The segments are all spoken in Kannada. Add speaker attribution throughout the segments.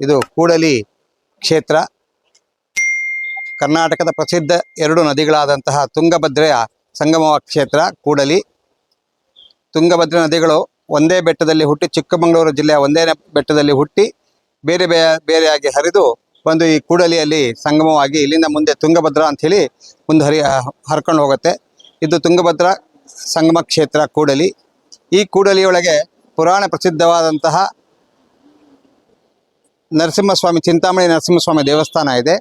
Speaker 1: ಇದು ಕೂಡಲಿ ಕ್ಷೇತ್ರ. ಕರ್ನಾಟಕದ ಪ್ರಸಿದ್ಧ ಎರಡು ನದಿಗಳಾದಂತಹ ತುಂಗಭದ್ರೆಯ ಸಂಗಮ ಕ್ಷೇತ್ರ ಕೂಡಲಿ. ತುಂಗಭದ್ರಾ ನದಿಗಳು ಒಂದೇ ಬೆಟ್ಟದಲ್ಲಿ ಹುಟ್ಟಿ ಚಿಕ್ಕಮಗಳೂರು ಜಿಲ್ಲೆಯ ಒಂದೇ ಬೆಟ್ಟದಲ್ಲಿ ಹುಟ್ಟಿ ಬೇರೆ ಬೇರೆ ಬೇರೆಯಾಗಿ ಹರಿದು ಒಂದು ಈ ಕೂಡಲಿಯಲ್ಲಿ ಸಂಗಮವಾಗಿ ಇಲ್ಲಿಂದ ಮುಂದೆ ತುಂಗಭದ್ರಾ ಅಂಥೇಳಿ ಮುಂದೆ ಹರಿ, ಹರ್ಕೊಂಡು ಹೋಗುತ್ತೆ. ಇದು ತುಂಗಭದ್ರಾ ಸಂಗಮ ಕ್ಷೇತ್ರ ಕೂಡಲಿ. ಈ ಕೂಡಲಿಯೊಳಗೆ ಪುರಾಣ ಪ್ರಸಿದ್ಧವಾದಂತಹ ನರಸಿಂಹಸ್ವಾಮಿ, ಚಿಂತಾಮಣಿ ನರಸಿಂಹಸ್ವಾಮಿ ದೇವಸ್ಥಾನ ಇದೆ.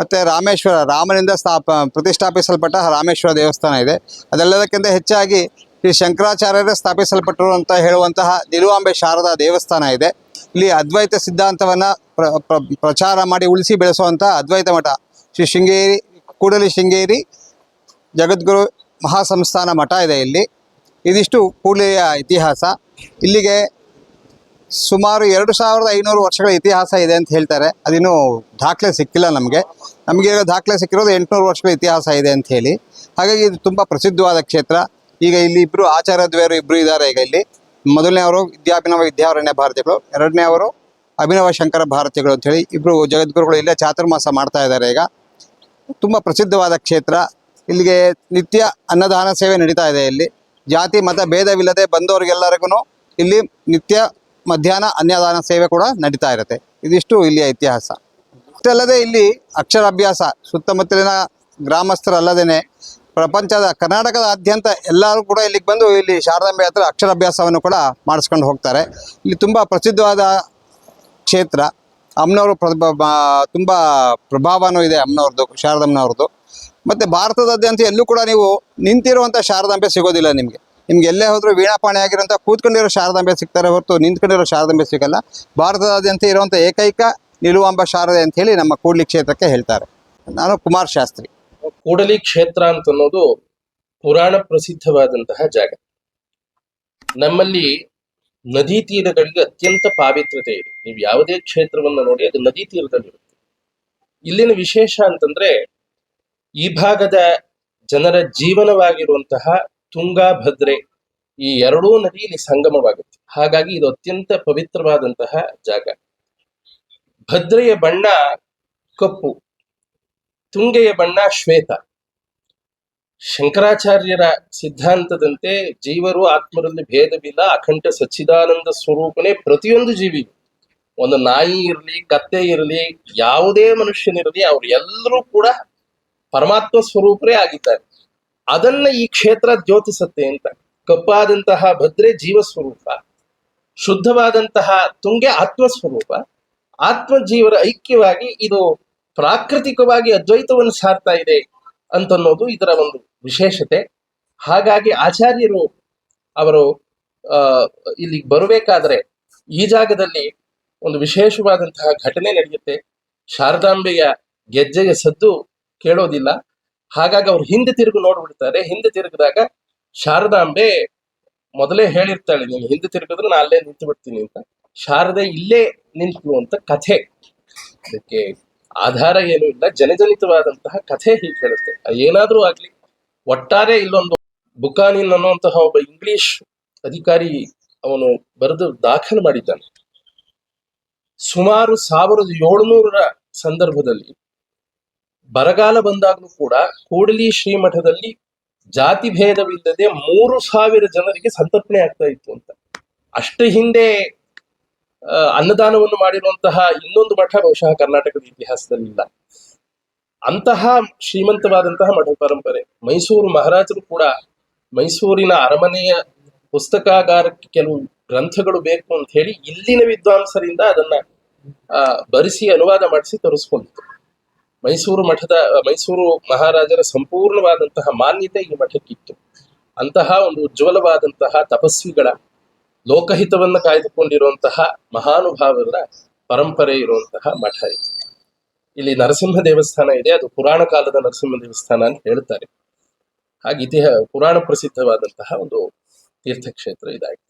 Speaker 1: ಮತ್ತು ರಾಮೇಶ್ವರ, ರಾಮನಿಂದ ಸ್ಥಾಪ, ಪ್ರತಿಷ್ಠಾಪಿಸಲ್ಪಟ್ಟ ರಾಮೇಶ್ವರ ದೇವಸ್ಥಾನ ಇದೆ. ಅದೆಲ್ಲದಕ್ಕಿಂತ ಹೆಚ್ಚಾಗಿ ಶ್ರೀ ಶಂಕರಾಚಾರ್ಯರೇ ಸ್ಥಾಪಿಸಲ್ಪಟ್ಟರು ಅಂತ ಹೇಳುವಂತಹ ನಿಲುವಾಂಬೆ ಶಾರದಾ ದೇವಸ್ಥಾನ ಇದೆ. ಇಲ್ಲಿ ಅದ್ವೈತ ಸಿದ್ಧಾಂತವನ್ನು ಪ್ರ, ಪ್ರ- ಪ್ರಚಾರ ಮಾಡಿ ಉಳಿಸಿ ಬೆಳೆಸುವಂಥ ಅದ್ವೈತ ಮಠ ಶ್ರೀ ಶೃಂಗೇರಿ, ಕೂಡಲಿ ಶೃಂಗೇರಿ ಜಗದ್ಗುರು ಮಹಾಸಂಸ್ಥಾನ ಮಠ ಇದೆ ಇಲ್ಲಿ. ಇದಿಷ್ಟು ಕೂಡಲಿಯ ಇತಿಹಾಸ. ಇಲ್ಲಿಗೆ ಸುಮಾರು ಎರಡು ಸಾವಿರದ ಐನೂರು ವರ್ಷಗಳ ಇತಿಹಾಸ ಇದೆ ಅಂತ ಹೇಳ್ತಾರೆ. ಅದಿನ್ನೂ ದಾಖಲೆ ಸಿಕ್ಕಿಲ್ಲ ನಮಗೆ. ನಮಗೆ ಈಗ ದಾಖಲೆ ಸಿಕ್ಕಿರೋದು ಎಂಟುನೂರು ವರ್ಷಗಳ ಇತಿಹಾಸ ಇದೆ ಅಂತ ಹೇಳಿ. ಹಾಗಾಗಿ ಇದು ತುಂಬ ಪ್ರಸಿದ್ಧವಾದ ಕ್ಷೇತ್ರ. ಈಗ ಇಲ್ಲಿ ಇಬ್ಬರು ಆಚಾರ್ಯ ದ್ವೇರು ಇಬ್ಬರು ಇದ್ದಾರೆ ಈಗ ಇಲ್ಲಿ. ಮೊದಲನೇ ಅವರು ವಿದ್ಯಾಭಿನವ ವಿದ್ಯಾವರಣ್ಯ ಭಾರತಿಗಳು. ಎರಡನೇ ಅವರು ಅಭಿನವ ಶಂಕರ ಭಾರತಿಗಳು ಅಂತ ಹೇಳಿ ಇಬ್ಬರು ಜಗದ್ಗುರುಗಳು ಇಲ್ಲೇ ಚಾತುರ್ಮಾಸ ಮಾಡ್ತಾ ಇದ್ದಾರೆ ಈಗ. ತುಂಬ ಪ್ರಸಿದ್ಧವಾದ ಕ್ಷೇತ್ರ. ಇಲ್ಲಿಗೆ ನಿತ್ಯ ಅನ್ನದಾನ ಸೇವೆ ನಡೀತಾ ಇದೆ ಇಲ್ಲಿ. ಜಾತಿ, ಮತ, ಭೇದವಿಲ್ಲದೆ ಬಂದವರಿಗೆಲ್ಲರಿಗೂ ಇಲ್ಲಿ ನಿತ್ಯ ಮಧ್ಯಾಹ್ನ ಅನ್ನದಾನ ಸೇವೆ ಕೂಡ ನಡೀತಾ ಇರುತ್ತೆ. ಇದಿಷ್ಟು ಇಲ್ಲಿಯ ಇತಿಹಾಸ. ಇಷ್ಟಲ್ಲದೆ ಇಲ್ಲಿ ಅಕ್ಷರಾಭ್ಯಾಸ, ಸುತ್ತಮುತ್ತಲಿನ ಗ್ರಾಮಸ್ಥರಲ್ಲದೇ ಪ್ರಪಂಚದ ಕರ್ನಾಟಕದಾದ್ಯಂತ ಎಲ್ಲರೂ ಕೂಡ ಇಲ್ಲಿಗೆ ಬಂದು ಇಲ್ಲಿ ಶಾರದಾಂಬೆ ಹತ್ರ ಅಕ್ಷರಾಭ್ಯಾಸವನ್ನು ಕೂಡ ಮಾಡಿಸ್ಕೊಂಡು ಹೋಗ್ತಾರೆ. ಇಲ್ಲಿ ತುಂಬ ಪ್ರಸಿದ್ಧವಾದ ಕ್ಷೇತ್ರ. ಅಮ್ಮನವರು ತುಂಬ ಪ್ರಭಾವನೂ ಇದೆ ಅಮ್ಮನವ್ರದ್ದು ಶಾರದಮ್ಮನವ್ರದ್ದು ಮತ್ತು ಭಾರತದಾದ್ಯಂತ ಎಲ್ಲೂ ಕೂಡ ನೀವು ನಿಂತಿರುವಂಥ ಶಾರದಾಂಬೆ ಸಿಗೋದಿಲ್ಲ ನಿಮಗೆ. ನಿಮ್ಗೆ ಎಲ್ಲೇ ಹೋದ್ರೂ ವೀಣಾಪಾಣಿ ಆಗಿರೋಂಥ ಕೂತ್ಕೊಂಡಿರೋ ಶಾರದಾಂಬೆ ಸಿಗ್ತಾರೆ ಹೊರತು ನಿಂತ್ಕೊಂಡಿರೋ ಶಾರದಾಂಬೆ ಸಿಗಲ್ಲ. ಭಾರತದಾದ್ಯಂತ ಇರುವಂಥ ಏಕೈಕ ನಿಲುವಾಂಬ ಶಾರದೆ ಅಂತ ಹೇಳಿ ನಮ್ಮ ಕೂಡಲಿ ಕ್ಷೇತ್ರಕ್ಕೆ ಹೇಳ್ತಾರೆ. ನಾನು ಕುಮಾರ್ ಶಾಸ್ತ್ರಿ.
Speaker 2: ಕೂಡಲಿ ಕ್ಷೇತ್ರ ಅಂತ ಅನ್ನೋದು ಪುರಾಣ ಪ್ರಸಿದ್ಧವಾದಂತಹ ಜಾಗ. ನಮ್ಮಲ್ಲಿ ನದಿ ತೀರಗಳಿಗೆ ಅತ್ಯಂತ ಪಾವಿತ್ರತೆ ಇದೆ. ನೀವು ಯಾವುದೇ ಕ್ಷೇತ್ರವನ್ನು ನೋಡಿ ಅದು ನದಿ ತೀರದಲ್ಲಿರುತ್ತೆ. ಇಲ್ಲಿನ ವಿಶೇಷ ಅಂತಂದ್ರೆ ಈ ಭಾಗದ ಜನರ ಜೀವನವಾಗಿರುವಂತಹ ತುಂಗಾ ಭದ್ರೆ ಈ ಎರಡೂ ನದಿ ಇಲ್ಲಿ ಸಂಗಮವಾಗುತ್ತೆ. ಹಾಗಾಗಿ ಇದು ಅತ್ಯಂತ ಪವಿತ್ರವಾದಂತಹ ಜಾಗ. ಭದ್ರೆಯ ಬಣ್ಣ ಕಪ್ಪು, ತುಂಗೆಯ ಬಣ್ಣ ಶ್ವೇತ. ಶಂಕರಾಚಾರ್ಯರ ಸಿದ್ಧಾಂತದಂತೆ ಜೀವರು ಆತ್ಮರಲ್ಲಿ ಭೇದವಿಲ್ಲ, ಅಖಂಡ ಸಚ್ಚಿದಾನಂದ ಸ್ವರೂಪನೇ ಪ್ರತಿಯೊಂದು ಜೀವಿ ಒಂದು ನಾಯಿ ಇರಲಿ, ಕತ್ತೆ ಇರಲಿ, ಯಾವುದೇ ಮನುಷ್ಯನಿರಲಿ, ಅವ್ರು ಎಲ್ಲರೂ ಕೂಡ ಪರಮಾತ್ಮ ಸ್ವರೂಪರೇ ಆಗಿದ್ದಾರೆ. ಅದನ್ನ ಈ ಕ್ಷೇತ್ರ ದ್ಯೋತಿಸತ್ತೆ ಅಂತ. ಕಪ್ಪಾದಂತಹ ಭದ್ರೆ ಜೀವ ಸ್ವರೂಪ ಶುದ್ಧವಾದಂತಹ ತುಂಗೆ ಆತ್ಮ ಸ್ವರೂಪ ಆತ್ಮ ಜೀವರ ಐಕ್ಯವಾಗಿ ಇದು ಪ್ರಾಕೃತಿಕವಾಗಿ ಅದ್ವೈತವನ್ನು ಸಾರ್ತಾ ಇದೆ ಅಂತನ್ನೋದು ಇದರ ಒಂದು ವಿಶೇಷತೆ. ಹಾಗಾಗಿ ಆಚಾರ್ಯರು ಅವರು ಇಲ್ಲಿಗೆ ಬರಬೇಕಾದ್ರೆ ಈ ಜಾಗದಲ್ಲಿ ಒಂದು ವಿಶೇಷವಾದಂತಹ ಘಟನೆ ನಡೆಯುತ್ತೆ. ಶಾರದಾಂಬೆಯ ಗೆಜ್ಜೆಯ ಸದ್ದು ಕೇಳೋದಿಲ್ಲ. ಹಾಗಾಗಿ ಅವ್ರು ಹಿಂದೆ ತಿರುಗು ನೋಡ್ಬಿಡ್ತಾರೆ. ಹಿಂದೆ ತಿರುಗಿದಾಗ ಶಾರದಾಂಬೆ ಮೊದಲೇ ಹೇಳಿರ್ತಾಳೆ, ನೀನು ಹಿಂದೆ ತಿರುಗಿದ್ರೆ ನಾನು ಅಲ್ಲೇ ನಿಂತು ಬಿಡ್ತೀನಿ ಅಂತ. ಶಾರದೆ ಇಲ್ಲೇ ನಿಂತು ಅಂತ ಕಥೆ. ಅದಕ್ಕೆ ಆಧಾರ ಏನೂ ಇಲ್ಲ. ಜನಜನಿತವಾದಂತಹ ಕಥೆ ಹೀಗೆ ಹೇಳುತ್ತೆ. ಏನಾದ್ರೂ ಆಗ್ಲಿ, ಒಟ್ಟಾರೆ ಇಲ್ಲೊಂದು ಬುಕಾನಿನ್ ಅನ್ನುವಂತಹ ಒಬ್ಬ ಇಂಗ್ಲಿಷ್ ಅಧಿಕಾರಿ ಅವನು ಬರೆದು ದಾಖಲು ಮಾಡಿದ್ದಾನೆ. ಸುಮಾರು ಸಾವಿರದ ಏಳುನೂರರ ಸಂದರ್ಭದಲ್ಲಿ ಬರಗಾಲ ಬಂದಾಗಲೂ ಕೂಡ ಕೂಡಲಿ ಶ್ರೀಮಠದಲ್ಲಿ ಜಾತಿ ಭೇದವಿಲ್ಲದೆ ಮೂರು ಸಾವಿರ ಜನರಿಗೆ ಸಂತರ್ಪಣೆ ಆಗ್ತಾ ಇತ್ತು ಅಂತ. ಅಷ್ಟು ಹಿಂದೆ ಅನ್ನದಾನವನ್ನು ಮಾಡಿರುವಂತಹ ಇನ್ನೊಂದು ಮಠ ಬಹುಶಃ ಕರ್ನಾಟಕದ ಇತಿಹಾಸದಲ್ಲಿಲ್ಲ. ಅಂತಹ ಶ್ರೀಮಂತವಾದಂತಹ ಮಠ ಪರಂಪರೆ, ಮೈಸೂರು ಮಹಾರಾಜರು ಕೂಡ ಮೈಸೂರಿನ ಅರಮನೆಯ ಪುಸ್ತಕಾಗಾರಕ್ಕೆ ಕೆಲವು ಗ್ರಂಥಗಳು ಬೇಕು ಅಂತ ಹೇಳಿ ಇಲ್ಲಿನ ವಿದ್ವಾಂಸರಿಂದ ಅದನ್ನ ಬರೆಸಿ, ಅನುವಾದ ಮಾಡಿಸಿ ತರಿಸ್ಕೊಂಡಿತ್ತು ಮೈಸೂರು ಮಠದ, ಮೈಸೂರು ಮಹಾರಾಜರ ಸಂಪೂರ್ಣವಾದಂತಹ ಮಾನ್ಯತೆ ಈ ಮಠಕ್ಕಿತ್ತು. ಅಂತಹ ಒಂದು ಉಜ್ವಲವಾದಂತಹ ತಪಸ್ವಿಗಳ ಲೋಕಹಿತವನ್ನ ಕಾಯ್ದುಕೊಂಡಿರುವಂತಹ ಮಹಾನುಭಾವರ ಪರಂಪರೆ ಇರುವಂತಹ ಮಠ ಇದು. ಇಲ್ಲಿ ನರಸಿಂಹ ದೇವಸ್ಥಾನ ಇದೆ, ಅದು ಪುರಾಣ ಕಾಲದ ನರಸಿಂಹ ದೇವಸ್ಥಾನ ಅಂತ ಹೇಳ್ತಾರೆ. ಹಾಗೆ ಇತಿಹಾಸ ಪುರಾಣ ಪ್ರಸಿದ್ಧವಾದಂತಹ ಒಂದು ತೀರ್ಥಕ್ಷೇತ್ರ ಇದಾಗಿದೆ.